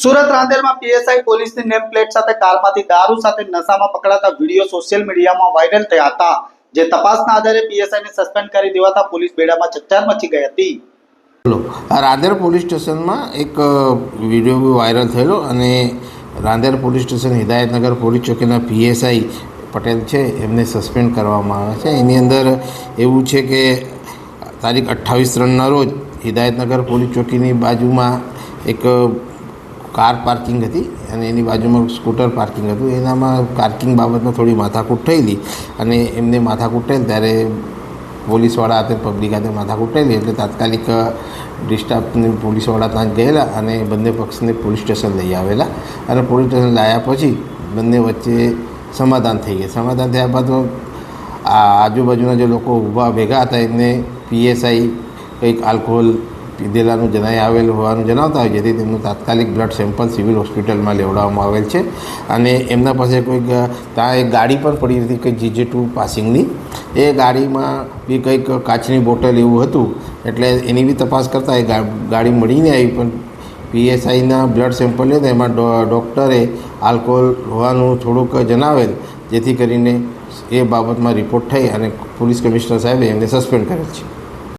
સુરત રાંદેરમાં પીએસઆઈ પોલીસની name plate સાથે કારમાંથી દારૂ સાથે નશામાં પકડાતા વીડિયો સોશિયલ મીડિયામાં વાયરલ થયા હતા, જે તપાસના આધારે પીએસઆઈને સસ્પેન્ડ કરી દેવાતા પોલીસ બેડામાં ચકચાર મચી ગઈ હતી. રાંદેર પોલીસ સ્ટેશનમાં એક વીડિયો વાયરલ થયેલો અને Rander police station Hidayatnagar police ચોકીના PSI Patel છે, એમને સસ્પેન્ડ કરવામાં આવે છે. એની અંદર એવું છે કે તારીખ અઠ્ઠાવીસ ત્રણના રોજ હિદાયતનગર પોલીસ ચોકીની બાજુમાં એક કાર પાર્કિંગ હતી અને એની બાજુમાં સ્કૂટર પાર્કિંગ હતું. એનામાં પાર્કિંગ બાબતમાં થોડી માથાકૂટ થયેલી અને એમને માથાકૂટ થયેલ ત્યારે પોલીસવાળા હાથે, પબ્લિક હાથે માથાકૂટ થયેલી એટલે તાત્કાલિક ડિસ્ટાફને પોલીસવાળા ત્યાં ગયેલા અને બંને પક્ષને પોલીસ સ્ટેશન લઈ આવેલા અને પોલીસ સ્ટેશન લાવ્યા પછી બંને વચ્ચે સમાધાન થઈ ગયા. સમાધાન થયા બાદ આ આજુબાજુના જે લોકો ઊભા ભેગા હતા, એમને પીએસઆઈ કંઈક આલ્કોહોલ પીધેલાનું જણાઈ આવેલ હોવાનું જણાવતા હોય, જેથી તેમનું તાત્કાલિક બ્લડ સેમ્પલ સિવિલ હોસ્પિટલમાં લેવડાવવામાં આવેલ છે. અને એમના પાસે કોઈક ત્યાં એક ગાડી પણ પડી હતી, કંઈક જીજે ટુ પાસિંગની. એ ગાડીમાં બી કંઈક કાચની બોટલ એવું હતું, એટલે એની બી તપાસ કરતાં એ ગાડી મળીને આવી, પણ પીએસઆઈના બ્લડ સેમ્પલ લીધા, એમાં ડૉક્ટરે આલ્કોહોલ હોવાનું થોડુંક જણાવેલ, જેથી કરીને એ બાબતમાં રિપોર્ટ થઈ અને પોલીસ કમિશનર સાહેબે એમને સસ્પેન્ડ કરેલ છે.